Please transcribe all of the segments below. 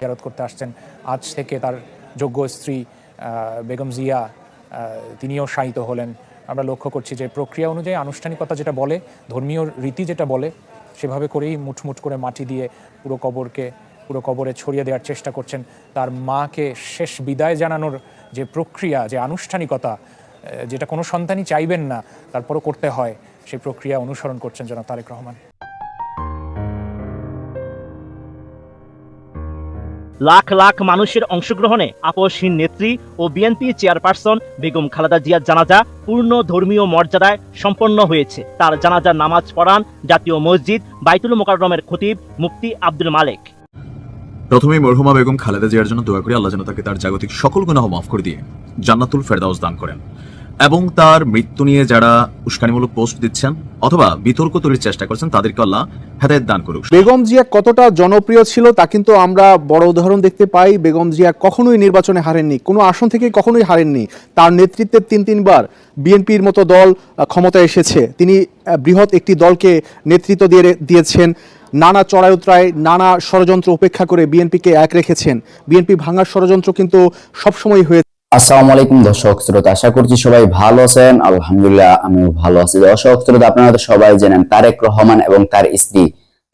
জিয়ারত করতে আসছেন। আজ থেকে তার যোগ্য স্ত্রী বেগম জিয়া তিনিও শায়িত হলেন। আমরা লক্ষ্য করছি যে প্রক্রিয়া অনুযায়ী আনুষ্ঠানিকতা যেটা বলে, ধর্মীয় রীতি যেটা বলে, সেভাবে করেই মুঠমুঠ করে মাটি দিয়ে পুরো কবরকে পুরো কবরে ছড়িয়ে দেওয়ার চেষ্টা করছেন তার মাকে শেষ বিদায় জানানোর যে প্রক্রিয়া, যে আনুষ্ঠানিকতা যেটা কোনো সন্তানই চাইবেন না, তারপরও করতে হয়, সেই প্রক্রিয়া অনুসরণ করছেন জনাব তারেক রহমান। লাখ লাখ মানুষের অংশগ্রহণে আপসহীন নেত্রী ও বিএনপি চেয়ারপারসন বেগম খালেদা জিয়ার জানাজা পূর্ণ ধর্মীয় মর্যাদায় সম্পন্ন হয়েছে। তার জানাজার নামাজ পড়ান জাতীয় মসজিদ বাইতুল মোকাররমের খতিব মুফতি আব্দুল মালেক। প্রথমেই মরহুমা বেগম খালেদা জিয়ার জন্য দোয়া করি, আল্লাহ যেন তাকে তার জাগতিক সকল গুনাহ মাফ করে দিয়ে জান্নাতুল ফেরদাউস দান করেন। এবং তার মৃত্যু নিয়ে যারা উস্কানিমূলক পোস্ট দিচ্ছেন অথবা বিতর্ক তৈরির চেষ্টা করছেন, তাদেরকে আল্লাহ হেদায়ত দান করুক। বেগম জিয়া কতটা জনপ্রিয় ছিল তা কিন্তু আমরা বড় উদাহরণ দেখতে পাই। বেগম জিয়া কখনোই নির্বাচনে হারেননি, কোনো আসন থেকে কখনোই হারেননি। তার নেতৃত্বে তিন, তিনবার বিএনপির মতো দল ক্ষমতায় এসেছে। তিনি বৃহৎ একটি দলকে নেতৃত্ব দিয়ে দিয়েছেন। নানা চড়াই উতরায় নানা ষড়যন্ত্র উপেক্ষা করে বিএনপিকে এক রেখেছেন। বিএনপি ভাঙার ষড়যন্ত্র কিন্তু সবসময় হয়ে আসসালামু আলাইকুম, দর্শক, শ্রোতা, আশা করছি সবাই ভালো আছেন। আলহামদুলিল্লাহ, আমিও ভালো আছি। দর্শক, শ্রোতা, আপনারা সবাই জানেন, তারেক রহমান এবং তার স্ত্রী,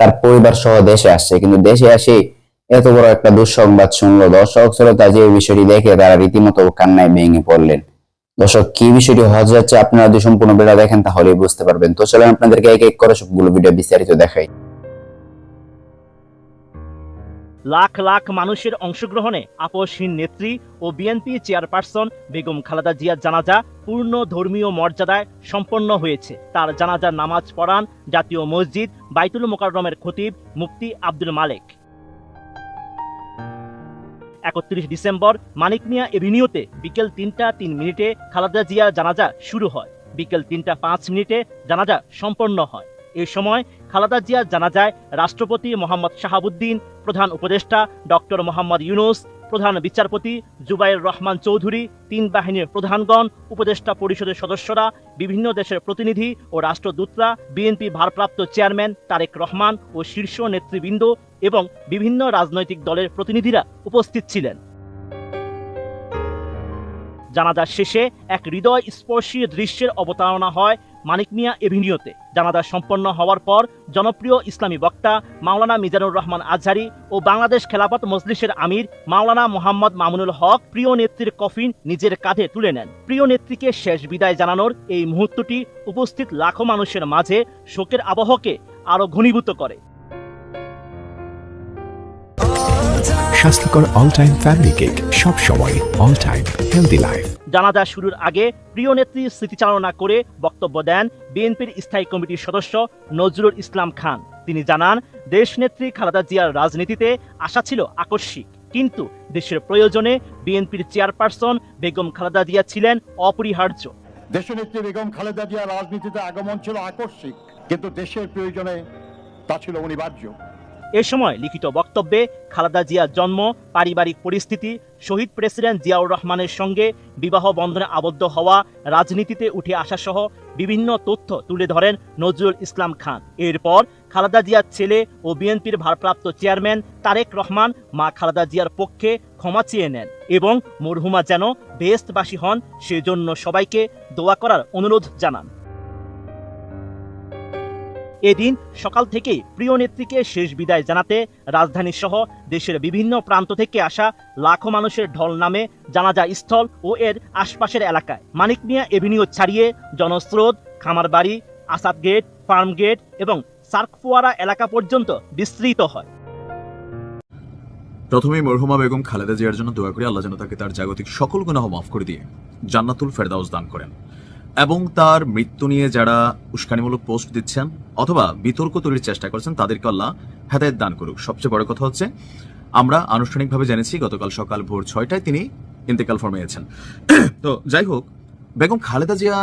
তার পরিবার সহ দেশে আসছে। কিন্তু দেশে আসে এত বড় একটা দুঃসংবাদ শুনলো। দর্শক, শ্রোতা, যে বিষয়টি দেখে তারা রীতিমতো কান্নায় ভেঙে পড়লেন। দর্শক, কি বিষয়টি হয়ে যাচ্ছে, আপনারা যদি সম্পূর্ণ ভিডিও দেখেন তাহলেই বুঝতে পারবেন। তো চলেন আপনাদেরকে এক এক করে সবগুলো ভিডিও বিস্তারিত দেখাই। লাখ লাখ মানুষের অংশগ্রহণে আপসহীন নেত্রী ও বিএনপি চেয়ারপারসন বেগম খালেদা জিয়ার জানাজা পূর্ণ ধর্মীয় মর্যাদায় সম্পন্ন হয়েছে। তার জানাজার নামাজ পড়ান জাতীয় মসজিদ বাইতুল মোকাররমের খতিব মুফতি আব্দুল মালেক। একত্রিশ ডিসেম্বর মানিক মিয়া এভিনিউতে বিকেল তিনটা তিন মিনিটে খালেদা জিয়ার জানাজা শুরু হয়। বিকেল তিনটা পাঁচ মিনিটে জানাজা সম্পন্ন হয়। এ সময় খালেদা জিয়ার জানাজায় রাষ্ট্রপতি মোহাম্মদ শাহাবুদ্দিন, প্রধান উপদেষ্টা ডক্টর মোহাম্মদ ইউনুস, প্রধান বিচারপতি জুবাইর রহমান চৌধুরী, তিন বাহিনীর প্রধানগণ, উপদেষ্টা পরিষদের সদস্যরা, বিভিন্ন দেশের প্রতিনিধি ও রাষ্ট্রদূতরা, বিএনপি ভারপ্রাপ্ত চেয়ারম্যান তারেক রহমান ও শীর্ষ নেতৃবৃন্দ এবং বিভিন্ন রাজনৈতিক দলের প্রতিনিধিরা উপস্থিত ছিলেন। জানাজা শেষে এক হৃদয় স্পর্শী দৃশ্যের অবতারণা হয় মানিক মিয়া এভিনিউতে। জানাজা সম্পন্ন হওয়ার পর জনপ্রিয় ইসলামী বক্তা মাওলানা মিজানুর রহমান আজহারি ও বাংলাদেশ খেলাফত মজলিসের আমির মাওলানা মোহাম্মদ মামুনুল হক প্রিয় নেত্রীর কফিন নিজের কাঁধে তুলে নেন। প্রিয় নেত্রীকে শেষ বিদায় জানানোর এই মুহূর্তটি উপস্থিত লাখো মানুষের মাঝে শোকের আবহকে আরও ঘনীভূত করে। স্বাস্থ্যকর অল টাইম ফ্যামিলি কেক সব সময় অল টাইম হেলদি লাইফ জানাজা শুরুর আগে প্রিয় নেত্রী স্মৃতিচারণা করে বক্তব্য দেন বিএনপির স্থায়ী কমিটির সদস্য নজরুল ইসলাম খান। তিনি জানান দেশনেত্রী খালেদা জিয়ার রাজনীতিতে আশা ছিল আকস্মিক কিন্তু দেশের প্রয়োজনে বিএনপির চেয়ারপারসন বেগম খালেদা জিয়া ছিলেন অপরিহার্য। দেশনেত্রী বেগম খালেদা জিয়ার রাজনীতিতে আগমন ছিল আকস্মিক কিন্তু দেশের প্রয়োজনে তা ছিল অনিবার্য। এ সময় লিখিত বক্তব্যে খালেদা জিয়ার জন্ম, পারিবারিক পরিস্থিতি, শহীদ প্রেসিডেন্ট জিয়াউর রহমানের সঙ্গে বিবাহ বন্ধনে আবদ্ধ হওয়া, রাজনীতিতে উঠে আসা সহ বিভিন্ন তথ্য তুলে ধরেন নজরুল ইসলাম খান। এরপর খালেদা জিয়ার ছেলে ও বিএনপির ভারপ্রাপ্ত চেয়ারম্যান তারেক রহমান মা খালেদা জিয়ার পক্ষে ক্ষমা চেয়ে নেন এবং মরহুমা যেন বেহেস্তবাসী হন, সেজন্য সবাইকে দোয়া করার অনুরোধ জানান। এদিন সকাল থেকেই প্রিয় নেত্রীকে শেষ বিদায় জানাতে রাজধানী সহ দেশের বিভিন্ন প্রান্ত থেকে আসা লাখো মানুষের ঢল নামে জানাজা স্থল ও এর আশপাশের এলাকায়। মানিক মিয়া এভিনিউ ছাড়িয়ে জনস্রোত, Khamarbari, Asad gate, farm gate এবং সার্কফুয়ারা এলাকা পর্যন্ত বিস্তৃত হয়। প্রথমেই মরহুমা বেগম খালেদা জিয়ার জন্য দোয়া করি আল্লাহ যেন তাকে তার জাগতিক সকল গুনাহ মাফ করে দিয়ে জান্নাতুল ফেরদাউস দান করেন। এবং তার মৃত্যু নিয়ে যারা উস্কানিমূলক পোস্ট দিচ্ছেন অথবা বিতর্ক তৈরির চেষ্টা করছেন, তাদেরকে আল্লাহ হেদায়ত দান করুক। সবচেয়ে বড় কথা হচ্ছে, আমরা আনুষ্ঠানিকভাবে জেনেছি, গতকাল সকাল ভোর ছয়টায় তিনি ইন্তেকাল ফরমিয়েছেন তো যাই হোক, বেগম খালেদা জিয়া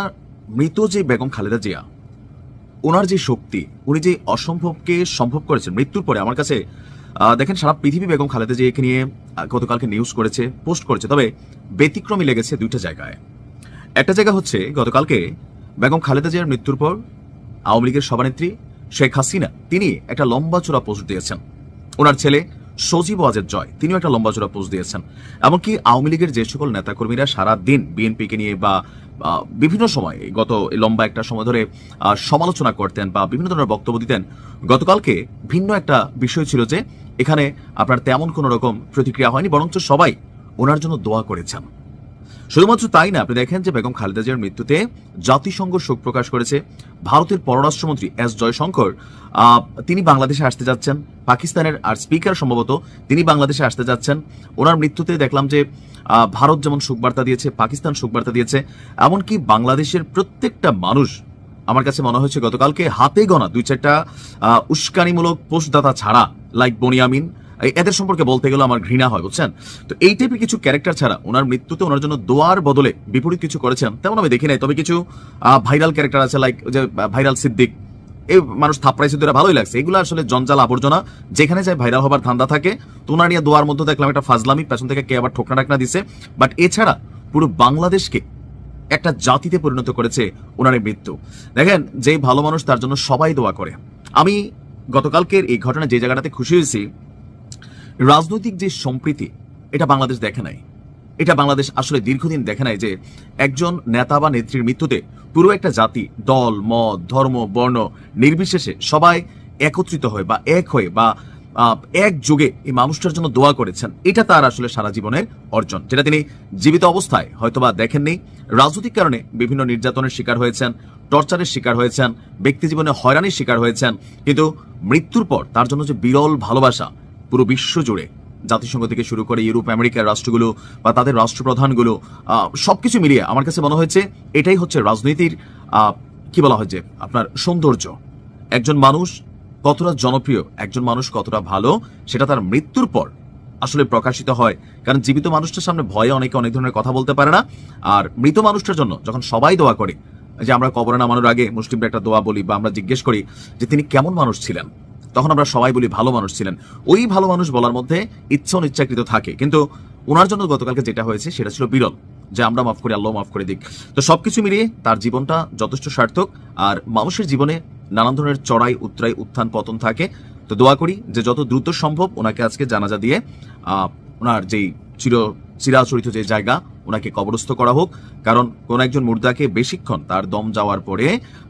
মৃত যে বেগম খালেদা জিয়া, ওনার যে শক্তি, উনি যে অসম্ভবকে সম্ভব করেছেন, মৃত্যুর পরে আমার কাছে দেখেন সারা পৃথিবী বেগম খালেদা জিয়াকে নিয়ে গতকালকে নিউজ করেছে পোস্ট করেছে, তবে ব্যতিক্রমী লেগেছে দুইটা জায়গায়। একটা জায়গা হচ্ছে গতকালকে বেগম খালেদা জিয়ার মৃত্যুর পর আওয়ামী লীগের সভানেত্রী শেখ হাসিনা, তিনি একটা লম্বা চূড়া পোস্ট দিয়েছেন। ওনার ছেলে সজীব ওয়াজেদ জয়, তিনিও একটা লম্বা চূড়া পোস্ট দিয়েছেন। এমনকি আওয়ামী লীগের যে সকল নেতাকর্মীরা সারা দিন বিএনপিকে নিয়ে বা বিভিন্ন সময় গত লম্বা একটা সময় ধরে সমালোচনা করতেন বা বিভিন্ন ধরনের বক্তব্য দিতেন, গতকালকে ভিন্ন একটা বিষয় ছিল যে, এখানে আপনার তেমন কোনো রকম প্রতিক্রিয়া হয়নি, বরঞ্চ সবাই ওনার জন্য দোয়া করেছেন। শুধুমাত্র তাই না, আপনি দেখেন যে বেগম খালেদা জিয়ার মৃত্যুতে জাতিসংঘ শোক প্রকাশ করেছে। ভারতের পররাষ্ট্রমন্ত্রী এস জয়শঙ্কর তিনি বাংলাদেশে আসতে যাচ্ছেন। পাকিস্তানের আর স্পিকার সম্ভবত তিনি বাংলাদেশে আসতে যাচ্ছেন। ওনার মৃত্যুতে দেখলাম যে ভারত যেমন শোকবার্তা দিয়েছে, পাকিস্তান শোকবার্তা দিয়েছে, এমনকি বাংলাদেশের প্রত্যেকটা মানুষ, আমার কাছে মনে হয়েছে গতকালকে হাতে গোনা দুই চারটা উস্কানিমূলক পোস্টদাতা ছাড়া লাইক বনিয়ামিন এদের সম্পর্কে বলতে গেলে আমার ঘৃণা হয়, বুঝছেন? তো এই টাইপের কিছু ক্যারেক্টার ছাড়া ওনার মৃত্যুতে ওনার জন্য দোয়ার বদলে বিপরীত কিছু করেছেন, তেমন আমি দেখি নাই। তবে কিছু ভাইরাল ক্যারেক্টার আছে লাইক যে ভাইরাল সিদ্দিক, এই মানুষ থাপড়াইছে দুটা ভালোই লাগছে। এগুলো আসলে জঞ্জাল আবর্জনা, যেখানে যায় ভাইরাল হবার ধান্দা থাকে। তো ওনার নিয়ে দোয়ার মধ্যে দেখলাম একটা ফাজলামি, পেছন থেকে কে আবার ঠোকনা টাকনা দিছে। বাট এছাড়া পুরো বাংলাদেশকে একটা জাতিতে পরিণত করেছে ওনার মৃত্যু। দেখেন যে ভালো মানুষ তার জন্য সবাই দোয়া করে। আমি গতকালকের এই ঘটনা যে জায়গাটাতে খুশি হয়েছি রাজনৈতিক যে সম্প্রীতি, এটা বাংলাদেশ দেখে নাই। এটা বাংলাদেশ আসলে দীর্ঘদিন দেখে নাই যে একজন নেতা বা নেত্রীর মৃত্যুতে পুরো একটা জাতি, দল, মত, ধর্ম, বর্ণ নির্বিশেষে সবাই একত্রিত হয়ে বা এক হয়ে বা এক যুগে এই মানুষটার জন্য দোয়া করেছেন। এটা তার আসলে সারা জীবনের অর্জন। যেটা তিনি জীবিত অবস্থায় হয়তোবা দেখেননি। রাজনৈতিক কারণে বিভিন্ন নির্যাতনের শিকার হয়েছেন, টর্চারের শিকার হয়েছেন, ব্যক্তি জীবনে হয়রানির শিকার হয়েছেন। কিন্তু মৃত্যুর পর তার জন্য যে বিরল ভালোবাসা পুরো বিশ্ব জুড়ে জাতিসংঘ থেকে শুরু করে ইউরোপ আমেরিকার রাষ্ট্রগুলো বা তাদের রাষ্ট্রপ্রধানগুলো আহ, সবকিছু মিলিয়ে আমার কাছে মনে হয়েছে এটাই হচ্ছে রাজনীতির কি বলা হয় যে আপনার সৌন্দর্য। একজন মানুষ কতটা জনপ্রিয় একজন মানুষ কতটা ভালো সেটা তার মৃত্যুর পর আসলে প্রকাশিত হয়। কারণ জীবিত মানুষটার সামনে ভয়ে অনেকে অনেক ধরনের কথা বলতে পারে না। আর মৃত মানুষটার জন্য যখন সবাই দোয়া করে যে আমরা কবরে নামানোর আগে মুসলিমরা একটা দোয়া বলি বা আমরা জিজ্ঞেস করি যে তিনি কেমন মানুষ ছিলেন? তখন আমরা সবাই বলি ভালো মানুষ ছিলেন। ওই ভালো মানুষ বলার মধ্যে ইচ্ছা অনিচ্ছাকৃত থাকে। কিন্তু ওনার জন্য গতকালকে যেটা হয়েছে, সেটা ছিল বিরল, যে আমরা মাফ করি, আল্লাহ মাফ করে দিক। তো সবকিছু মিলিয়ে তার জীবনটা যথেষ্ট সার্থক। আর মানুষের জীবনে নানান ধরনের চড়াই উত্তরাই উত্থান, পতন থাকে। তো দোয়া করি যে যত দ্রুত সম্ভব ওনাকে আজকে জানাজা দিয়ে ওনার যেই চির, চিরাচরিত যে জায়গা ওনাকে কবরস্থ করা হোক, কারণ কোন একজন মুর্দাকে বেশিক্ষণ তার দম যাওয়ার পরে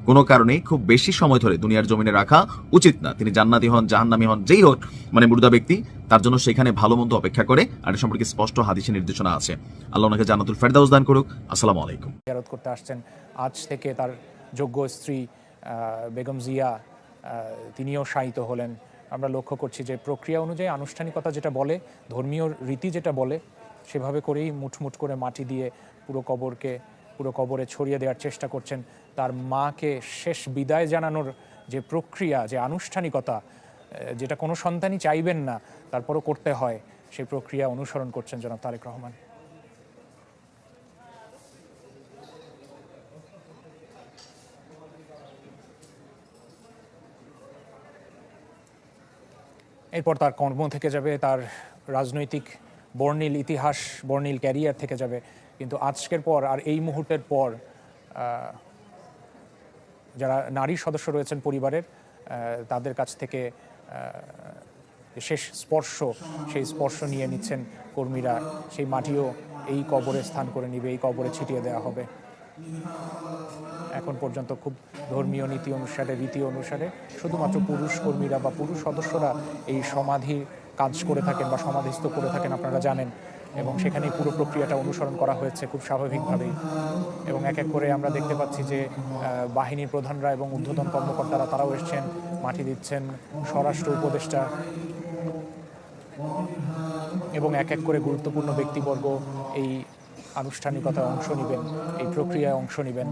কোনো কারণে খুব বেশি সময় ধরে দুনিয়ার জমিনে রাখা উচিত না। তিনি জান্নাতি হন, জাহান্নামি হন, যেই হোক মানে মুর্দা ব্যক্তি, তার জন্য সেখানে ভালো মন্দ অপেক্ষা করে, আর সম্পর্কে স্পষ্ট হাদিসে নির্দেশনা আছে। আল্লাহ ওনাকে জান্নাতুল ফেরদাউস দান করুক। আসসালামু আলাইকুম। জিয়ারত করতে আসছেন। আজ থেকে তার যোগ্য স্ত্রী বেগম জিয়া তিনিও শায়িত হলেন। আমরা লক্ষ্য করছি যে প্রক্রিয়া অনুযায়ী আনুষ্ঠানিকতা যেটা বলে, ধর্মীয় রীতি যেটা বলে সেভাবে করেই মুঠমুঠ করে মাটি দিয়ে পুরো কবরকে, পুরো কবরে ছড়িয়ে দেওয়ার চেষ্টা করছেন। তার মাকে শেষ বিদায় জানানোর যে প্রক্রিয়া, যে আনুষ্ঠানিকতা যেটা কোনো সন্তানই চাইবেন না, তারপরও করতে হয়, সেই প্রক্রিয়া অনুসরণ করছেন জনাব তারেক রহমান। এরপর তার কর্ম থেকে যাবে, তার রাজনৈতিক বর্ণিল ইতিহাস, বর্ণিল ক্যারিয়ার থেকে যাবে। কিন্তু আজকের পর আর এই মুহূর্তের পর যারা নারী সদস্য রয়েছেন পরিবারের তাদের কাছ থেকে শেষ স্পর্শ, সেই স্পর্শ নিয়ে নিচ্ছেন কর্মীরা। সেই মাটিও এই কবরে স্থান করে নিবে, এই কবরে ছিটিয়ে দেওয়া হবে। এখন পর্যন্ত খুব ধর্মীয় নীতি অনুসারে, রীতি অনুসারে শুধুমাত্র পুরুষ কর্মীরা বা পুরুষ সদস্যরা এই সমাধি কাজ করে থাকেন বা সমাধিস্থ করে থাকেন, আপনারা জানেন। এবং সেখানে পুরো প্রক্রিয়াটা অনুসরণ করা হয়েছে খুব স্বাভাবিকভাবেই। এবং এক এক করে আমরা দেখতে পাচ্ছি যে বাহিনীর প্রধানরা এবং ঊর্ধ্বতন কর্মকর্তারা তারাও এসছেন, মাটি দিচ্ছেন, স্বরাষ্ট্র উপদেষ্টা এবং এক এক করে গুরুত্বপূর্ণ ব্যক্তিবর্গ এই আনুষ্ঠানিকতায় অংশ নেবেন এই প্রক্রিয়ায় অংশ নেবেন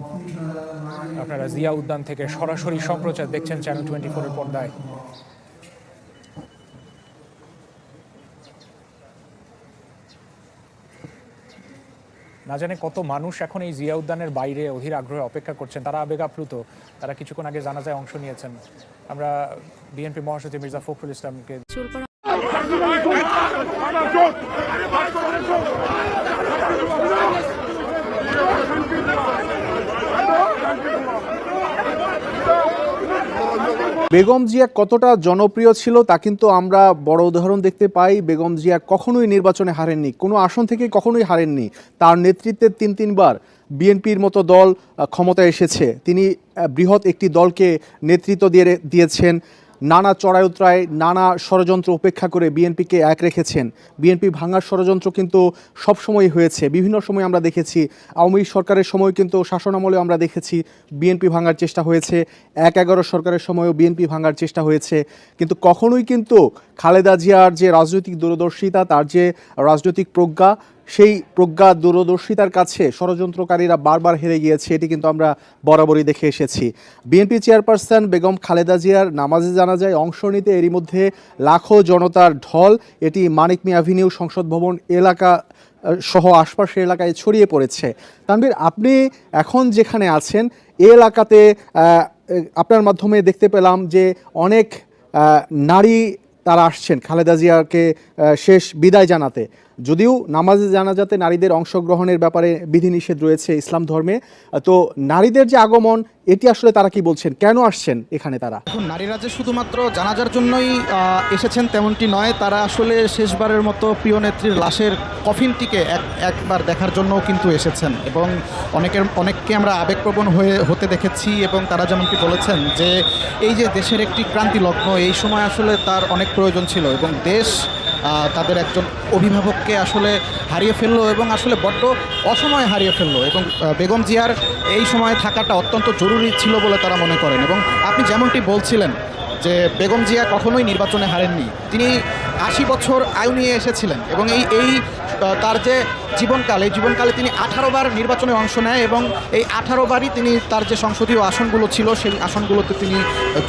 আপনারা জিয়া উদ্যান থেকে সরাসরি সম্প্রচার দেখছেন চ্যানেল টোয়েন্টি ফোরের পর্দায় না জানে কত মানুষ এখন এই জিয়া উদ্যানের বাইরে অধীর আগ্রহে অপেক্ষা করছেন তারা আবেগ আপ্লুত তারা কিছুক্ষণ আগে জানাজায় অংশ নিয়েছেন আমরা বিএনপি মহাসচিব মির্জা ফখরুল ইসলামকে বেগম জিয়া কতটা জনপ্রিয় ছিল তা কিন্তু আমরা বড় উদাহরণ দেখতে পাই। বেগম জিয়া কখনোই নির্বাচনে হারেননি, কোনো আসন থেকে কখনোই হারেননি। তার নেতৃত্বে তিন তিনবার বিএনপির মতো দল ক্ষমতায় এসেছে। তিনি বৃহৎ একটি দলকে নেতৃত্ব দিয়ে দিয়েছেন। নানা চড়াই উতরায় নানা ষড়যন্ত্র উপেক্ষা করে বিএনপিকে এক রেখেছেন। বিএনপি ভাঙার ষড়যন্ত্র কিন্তু সবসময় হয়েছে। বিভিন্ন সময় আমরা দেখেছি, আওয়ামী সরকারের সময় কিন্তু শাসনামলে আমরা দেখেছি বিএনপি ভাঙার চেষ্টা হয়েছে। এক এগারো সরকারের সময়ও বিএনপি ভাঙার চেষ্টা হয়েছে। কিন্তু কখনোই কিন্তু খালেদা জিয়ার যে রাজনৈতিক দূরদর্শিতা, তার যে রাজনৈতিক প্রজ্ঞা সেই প্রজ্ঞা দূরদর্শিতার কাছে ষড়যন্ত্রকারীরা বারবার হেরে গিয়েছে, এটি কিন্তু আমরা বরাবরই দেখে এসেছি। বিএনপি চেয়ারপারসন বেগম খালেদা জিয়ার নামাজে জানা যায় অংশ নিতে এরই মধ্যে লাখো জনতার ঢল, এটি মানিক মিয়া অ্যাভিনিউ সংসদ ভবন এলাকা, সহ আশপাশের এলাকায় ছড়িয়ে পড়েছে। তানবীর আপনি এখন যেখানে আছেন এই এলাকাতে আপনার মাধ্যমে দেখতে পেলাম যে অনেক নারী তারা আসছেন, খালেদা জিয়াকে শেষ বিদায় জানাতে। যদিও নামাজে জানাজাতে নারীদের অংশগ্রহণের ব্যাপারে বিধিনিষেধ রয়েছে ইসলাম ধর্মে, তো নারীদের যে আগমন, এটি আসলে তারা কি বলছেন? কেন আসছেন এখানে তারা? এখন নারীরা যে শুধুমাত্র জানাজার জন্যই এসেছেন তেমনটি নয়, তারা আসলে শেষবারের মতো প্রিয় নেত্রীর লাশের কফিনটিকে এক, একবার দেখার জন্যও কিন্তু এসেছেন। এবং অনেকের, অনেককে আমরা আবেগপ্রবণ হয়ে, হতে দেখেছি এবং তারা যেমনটি বলেছেন যে, এই যে দেশের একটি ক্রান্তি লগ্ন এই সময় আসলে তার অনেক প্রয়োজন ছিল এবং দেশ তাদের একজন অভিভাবককে আসলে হারিয়ে ফেলল এবং আসলে বড্ড অসময়ে হারিয়ে ফেলল এবং বেগম জিয়ার এই সময়ে থাকাটা অত্যন্ত জরুরি ছিল বলে তারা মনে করেন এবং আপনি যেমনটি বলছিলেন যে বেগম জিয়া কখনোই নির্বাচনে হারেননি, তিনি আশি বছর আয়ু নিয়ে এসেছিলেন এবং এই এই তার যে জীবনকাল, এই জীবনকালে তিনি আঠারোবার নির্বাচনে অংশ নেয় এবং এই আঠারোবারই তিনি তার যে সংসদীয় আসনগুলো ছিল, সেই আসনগুলোতে তিনি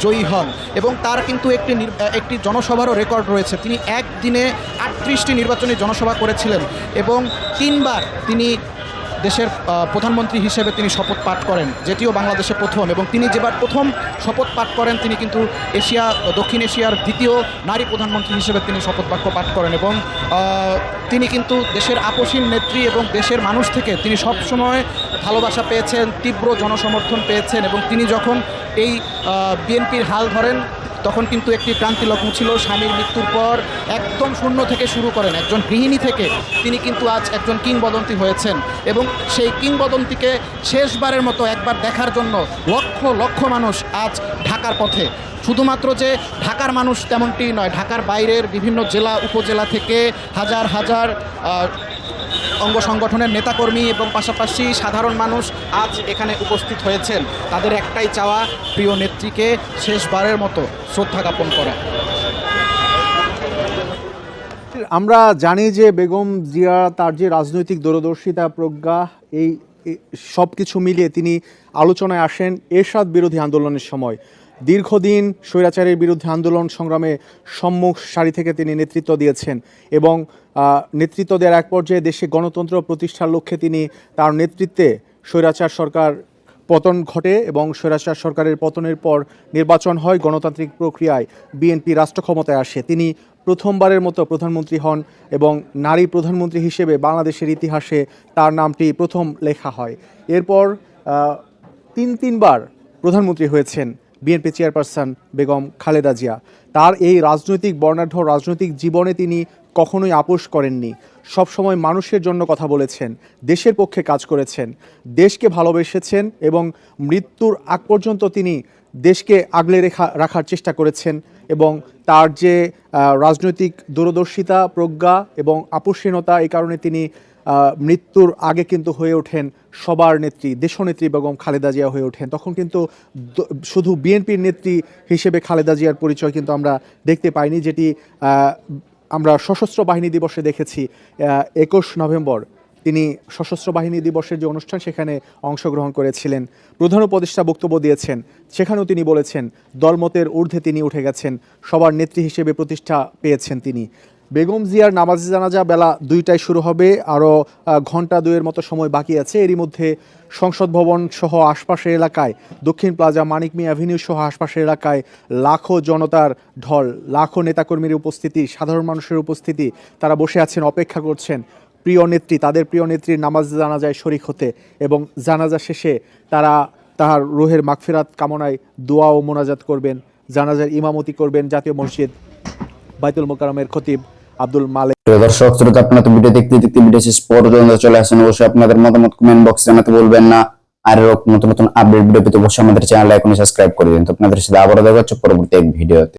জয়ী হন। এবং তার কিন্তু একটি একটি জনসভারও রেকর্ড রয়েছে। তিনি একদিনে আটত্রিশটি নির্বাচনে জনসভা করেছিলেন এবং তিনবার তিনি দেশের প্রধানমন্ত্রী হিসেবে তিনি শপথ পাঠ করেন, যেটিও বাংলাদেশে প্রথম এবং তিনি যেবার প্রথম শপথ পাঠ করেন, তিনি কিন্তু এশিয়া, দক্ষিণ এশিয়ার দ্বিতীয় নারী প্রধানমন্ত্রী হিসেবে তিনি শপথ বাক্য পাঠ করেন এবং তিনি কিন্তু দেশের আপসীন নেত্রী এবং দেশের মানুষ থেকে তিনি সবসময় ভালোবাসা পেয়েছেন, তীব্র জনসমর্থন পেয়েছেন এবং তিনি যখন এই বিএনপির হাল ধরেন তখন কিন্তু একটি ক্রান্তি লগ্ন ছিল। স্বামীর মৃত্যুর পর একদম শূন্য থেকে শুরু করেন একজন গৃহিণী থেকে। তিনি কিন্তু আজ একজন কিংবদন্তি হয়েছেন এবং সেই কিংবদন্তিকে শেষবারের মতো একবার দেখার জন্য লক্ষ লক্ষ মানুষ আজ ঢাকার পথে। শুধুমাত্র যে ঢাকার মানুষ তেমনটি নয়, ঢাকার বাইরের বিভিন্ন জেলা, উপজেলা থেকে হাজার হাজার অঙ্গ সংগঠনের নেতাকর্মী এবং পাশাপাশি সাধারণ মানুষ আজ এখানে উপস্থিত হয়েছেন। তাদের একটাই চাওয়া, প্রিয় নেত্রীকে শেষবারের মতো শ্রদ্ধা জ্ঞাপন করা। আমরা জানি যে বেগম জিয়া তার যে রাজনৈতিক দূরদর্শিতা প্রজ্ঞা, এই সব কিছু মিলিয়ে তিনি আলোচনায় আসেন এরশাদ বিরোধী আন্দোলনের সময়। দীর্ঘদিন স্বৈরাচারের বিরুদ্ধে আন্দোলন সংগ্রামে সম্মুখ সারি থেকে তিনি নেতৃত্ব দিয়েছেন এবং নেতৃত্ব দেওয়ার এক পর্যায়ে দেশে গণতন্ত্র প্রতিষ্ঠার লক্ষ্যে তিনি তার নেতৃত্বে স্বৈরাচার সরকার পতন ঘটে এবং স্বৈরাচার সরকারের পতনের পর নির্বাচন হয়, গণতান্ত্রিক প্রক্রিয়ায় বিএনপি রাষ্ট্র ক্ষমতায় আসে। তিনি প্রথমবারের মতো প্রধানমন্ত্রী হন এবং নারী প্রধানমন্ত্রী হিসেবে বাংলাদেশের ইতিহাসে তার নামটি প্রথম লেখা হয়। এরপর তিন তিনবার প্রধানমন্ত্রী হয়েছেন। BNP chairperson Begum Khaleda Zia. তার এই রাজনৈতিক বর্ণাঢ্য রাজনৈতিক জীবনে তিনি কখনোই আপোষ করেননি। সবসময় মানুষের জন্য কথা বলেছেন, দেশের পক্ষে কাজ করেছেন, দেশকে ভালোবেসেছেন এবং মৃত্যুর আগ পর্যন্ত তিনি দেশকে আগলে রেখা, রাখার চেষ্টা করেছেন এবং তার যে রাজনৈতিক দূরদর্শিতা, প্রজ্ঞা এবং আপোষহীনতা এই কারণে তিনি মৃত্যুর আগে কিন্তু হয়ে ওঠেন সবার নেত্রী, দেশনেত্রী বেগম খালেদা জিয়া হয়ে ওঠেন। তখন কিন্তু শুধু বিএনপির নেত্রী হিসেবে খালেদা জিয়ার পরিচয় কিন্তু আমরা দেখতে পাইনি, যেটি আমরা সশস্ত্র বাহিনী দিবসে দেখেছি একুশ নভেম্বর। তিনি সশস্ত্র বাহিনী দিবসের যে অনুষ্ঠান, সেখানে অংশগ্রহণ করেছিলেন। প্রধান উপদেষ্টা বক্তব্য দিয়েছেন, সেখানেও তিনি বলেছেন, দলমতের ঊর্ধ্বে তিনি উঠে গেছেন, সবার নেত্রী হিসেবে প্রতিষ্ঠা পেয়েছেন তিনি। বেগম জিয়ার নামাজি জানাজা বেলা দুইটায় শুরু হবে। আরও ঘণ্টা দুয়ের মতো সময় বাকি আছে। এরই মধ্যে সংসদ ভবন সহ আশপাশের এলাকায়, দক্ষিণ প্লাজা মানিক মিয়া অ্যাভিনিউ সহ আশপাশের এলাকায় লাখো জনতার ঢল, লাখো নেতাকর্মীর উপস্থিতি, সাধারণ মানুষের উপস্থিতি, তারা বসে আছেন, অপেক্ষা করছেন। প্রিয় নেত্রী, তাদের প্রিয় নেত্রীর নামাজ জানাজায় শরিক হতে এবং জানাজা শেষে তারা তাহার রোহের মাগফিরাত কামনায় দোয়া ও মোনাজাত করবেন, জানাজার ইমামতি করবেন জাতীয় মসজিদ। বাইতুল মোকারমের খতিব আব্দুল মালিক। দর্শক, শ্রোতা, আপনারা তো ভিডিও দেখতে দেখতে ভিডিও শেষ পর্যন্ত চলে আসেন। অবশ্যই আপনাদের মতামত কমেন্ট বক্সে জানাতে বলবেন না। আর নতুন নতুন আপডেট ভিডিও পেতে অবশ্যই আমাদের চ্যানেল এখনই সাবস্ক্রাইব করে দিন। তো আপনাদের সাথে আবারও দেখা হচ্ছে পরবর্তী এক ভিডিওতে।